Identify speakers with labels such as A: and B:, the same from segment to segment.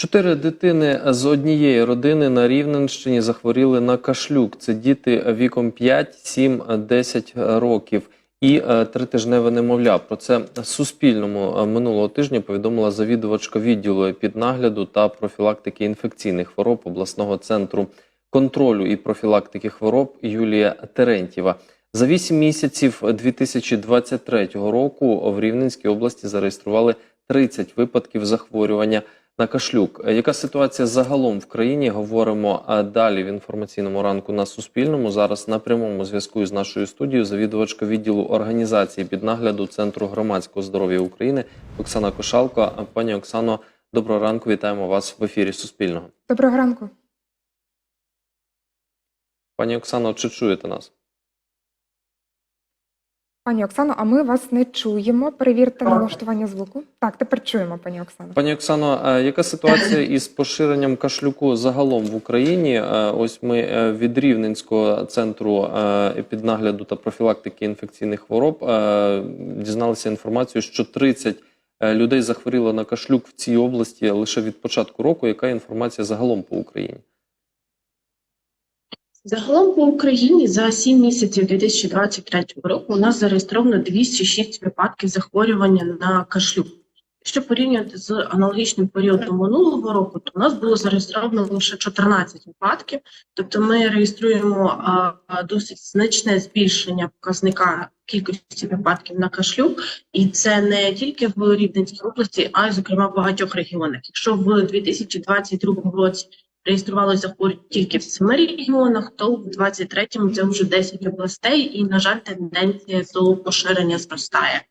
A: Чотири дитини з однієї родини на Рівненщині захворіли на кашлюк. Це діти віком 5, 7, 10 років і е, тритижневе немовля. Про це Суспільному е, минулого тижня повідомила завідувачка відділу епіднагляду та профілактики інфекційних хвороб обласного центру контролю і профілактики хвороб Юлія Терентєва. За 8 місяців 2023 року в Рівненській області зареєстрували 30 випадків захворювання на кашлюк. Яка ситуація загалом в країні? Говоримо далі в інформаційному ранку на Суспільному. Зараз на прямому зв'язку з нашою студією завідувачка відділу організації під нагляду Центру громадського здоров'я України Оксана Кошалко. Пані Оксано, доброго ранку. Вітаємо вас в ефірі Суспільного.
B: Доброго ранку.
A: Пані Оксано, чи чуєте нас?
B: Пані Оксано, а ми вас не чуємо. Перевірте налаштування звуку. Так, тепер чуємо, пані Оксано.
A: Пані Оксано, е, яка ситуація із поширенням кашлюку загалом в Україні? Е, Ось ми е, від Рівненського центру епіднагляду та профілактики інфекційних хвороб дізналися інформацію, що 30 е, людей захворіло на кашлюк в цій області лише від початку року. Яка інформація загалом по Україні?
C: Загалом по Україні за 7 місяців 2023 року у нас зареєстровано 206 випадків захворювання на кашлюк. Якщо порівняти з аналогічним періодом минулого року, то у нас було зареєстровано лише 14 випадків. Тобто ми реєструємо а, досить значне збільшення показника кількості випадків на кашлюк, і це не тільки в Рівненській області, а й зокрема в багатьох регіонах. Якщо в 2022 році реєструвалося захворювання тільки в семи регіонах, то в 23-му це вже 10 областей, і на жаль, тенденція до поширення зростає.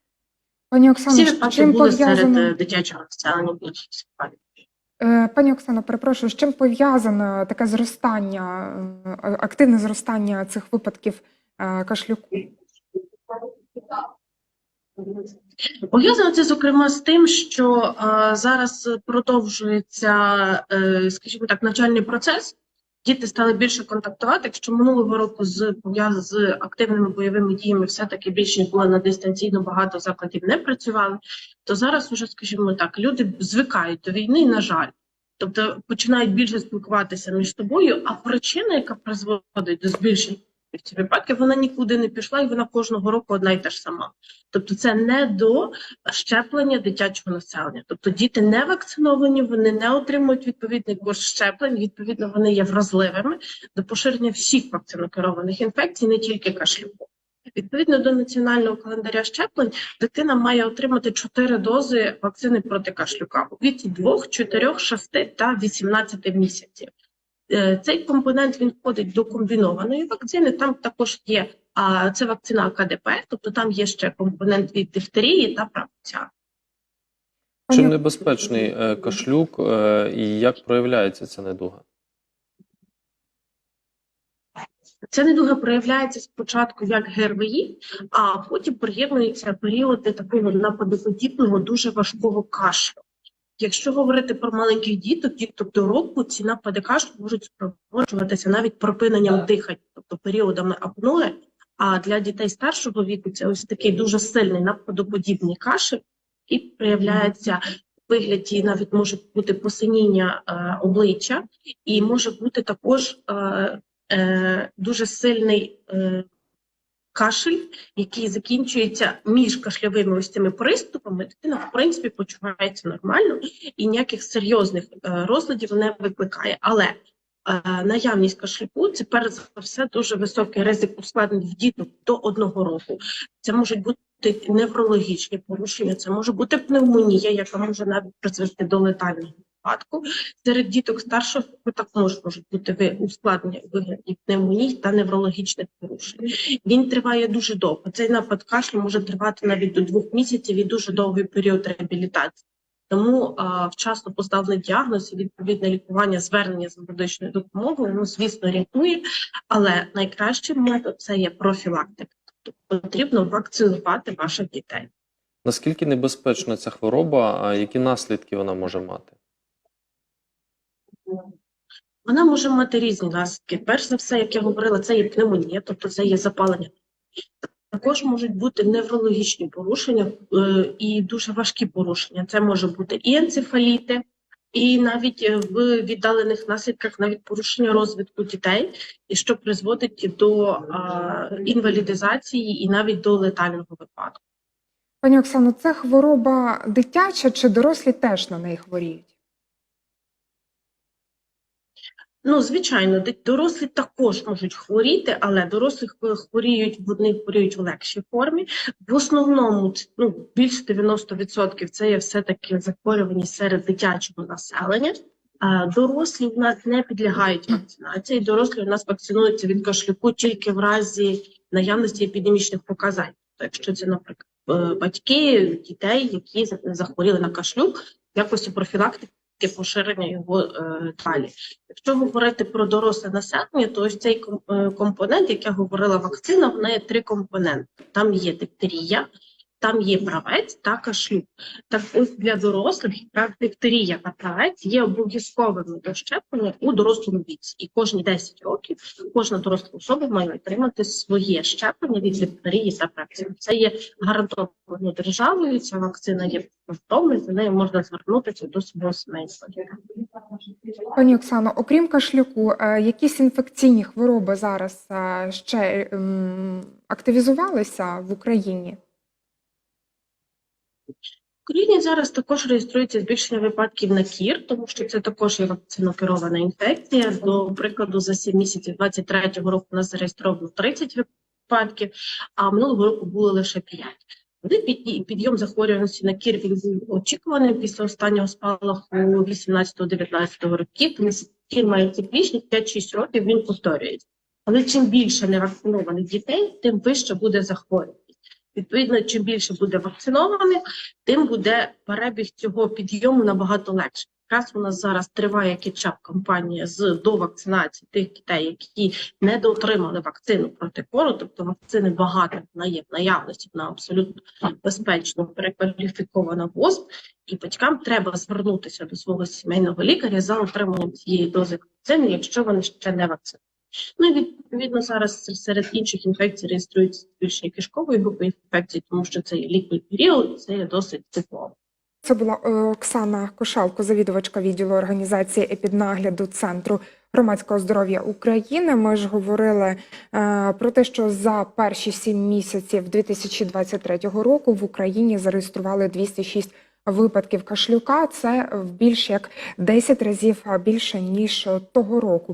B: Пані
C: Всі
B: Оксано, з
C: випадки були серед е, дитячого населення. більшість випадків.
B: Е, Пані Оксано, перепрошую, з чим пов'язано таке зростання, е, активне зростання цих випадків кашлюку?
C: Пов'язано це зокрема з тим, що е, зараз продовжується, е, скажімо так, навчальний процес. Діти стали більше контактувати. Якщо минулого року з з активними бойовими діями, все таки більше було на дистанційно, багато закладів не працювали. То зараз уже, скажімо так, люди звикають до війни, на жаль. Тобто починають більше спілкуватися між собою, а причина, яка призводить до збільшення цих випадків, вона нікуди не пішла, і вона кожного року одна й та ж сама. Тобто, це не до щеплення дитячого населення. Тобто діти не вакциновані, вони не отримують відповідний курс щеплень. Відповідно, вони є вразливими до поширення всіх вакцинокерованих інфекцій, не тільки кашлюку. Відповідно до національного календаря щеплень, дитина має отримати 4 дози вакцини проти кашлюка у віці 2, 4, 6 та 18 місяців. Е, Цей компонент він входить до комбінованої вакцини. Там також є а, це вакцина КДП, тобто там є ще компонент від дифтерії та правця.
A: Чим небезпечний е, кашлюк е, і як проявляється ця недуга?
C: Ця недуга проявляється спочатку як ГРВІ, а потім приєднуються періоди такого нападоподібного, дуже важкого кашлю. Якщо говорити про маленьких діток, діток до року, ці напади кашлю можуть супроводжуватися навіть припиненням дихання, тобто періодами апної. А для дітей старшого віку це ось такий дуже сильний нападоподібний кашель, і проявляється в вигляді, навіть може бути посиніння е, обличчя, і може бути також е, е, дуже сильний е, кашель, який закінчується між кашльовими ось цими приступами. Дитина, в принципі, почувається нормально і ніяких серйозних е, розладів не викликає. Але е, наявність кашлюку це перш за все дуже високий ризик ускладнень в діток до одного року. Це можуть бути неврологічні порушення, це може бути пневмонія, яка може навіть призвести до летального випадку. Серед діток старшого віку також можуть бути ускладнення вигляді пневмоній та неврологічних порушень. Він триває дуже довго. Цей напад кашлю може тривати навіть до двох місяців і дуже довгий період реабілітації. Тому а, вчасно поставлений діагноз і відповідне лікування, звернення з медичною допомогою, ну звісно, рятує, але найкращий метод це є профілактика. Тобто потрібно вакцинувати ваших дітей.
A: Наскільки небезпечна ця хвороба, а які наслідки вона може мати?
C: Вона може мати різні наслідки. Перш за все, як я говорила, це є пневмонія, тобто це є запалення. Також можуть бути неврологічні порушення е, і дуже важкі порушення. Це може бути і енцефаліти, і навіть е, в віддалених наслідках навіть порушення розвитку дітей, і що призводить до інвалідизації і навіть до летального випадку.
B: Пані Оксано, це хвороба дитяча чи дорослі теж на неї хворіють?
C: Ну, звичайно, дорослі також можуть хворіти, але дорослі хворіють, вони хворіють в легшій формі. В основному, ну, більше 90% це є все-таки захворюваність серед дитячого населення. Дорослі у нас не підлягають вакцинації. Дорослі у нас вакцинуються від кашлюку тільки в разі наявності епідемічних показань. Тобто, якщо це, наприклад, е, батьки дітей, які захворіли на кашлюк, в якості профілактики поширення його е, далі. Якщо говорити про доросле населення, то ось цей е, компонент, як я говорила, вакцина, вона є три компоненти. Там є дифтерія, там є правець та кашлюк. Так ось для дорослих якраз дифтерія та правець є обов'язковими до щеплення у дорослому віці. І кожні 10 років кожна доросла особа має отримати своє щеплення від дифтерії та правця. Це є гарантовано державою. Ця вакцина є безкоштовною, за нею можна звернутися до свого сімейства.
B: Пані Оксано, окрім кашлюку, е, якісь інфекційні хвороби зараз е, ще ем, активізувалися в Україні?
C: В Україні зараз також реєструється збільшення випадків на кір, тому що це також є вакцинокерована інфекція. До прикладу, за 7 місяців 23-го року у нас зареєстровано 30 випадків, а минулого року було лише 5. Один підйом захворюваності на кір він був очікуваний після останнього спалаху 18-19 років. Кір має циклічність 5-6 років, він повторюється. Але чим більше невакцинованих дітей, тим вище буде захворюваність. Відповідно, чим більше буде вакцинованих, тим буде перебіг цього підйому набагато легше. Якраз у нас зараз триває кетчап кампанія з довакцинації тих дітей, які не доотримали вакцину проти кору, тобто вакцини багато вона є в наявності, вона абсолютно безпечно перекваліфікована в ОСП, і батькам треба звернутися до свого сімейного лікаря за отриманням цієї дози вакцини, якщо вони ще не вакциновані. Ну і відповідно зараз серед інших інфекцій реєструється збільшення кишкової групи інфекцій, тому що це є період, це досить типово.
B: Це була е, Оксана Кошалко, завідувачка відділу організації епіднагляду Центру громадського здоров'я України. Ми ж говорили е, про те, що за перші сім місяців 2023 року в Україні зареєстрували 206 випадків кашлюка. Це більш як 10 разів більше ніж того року.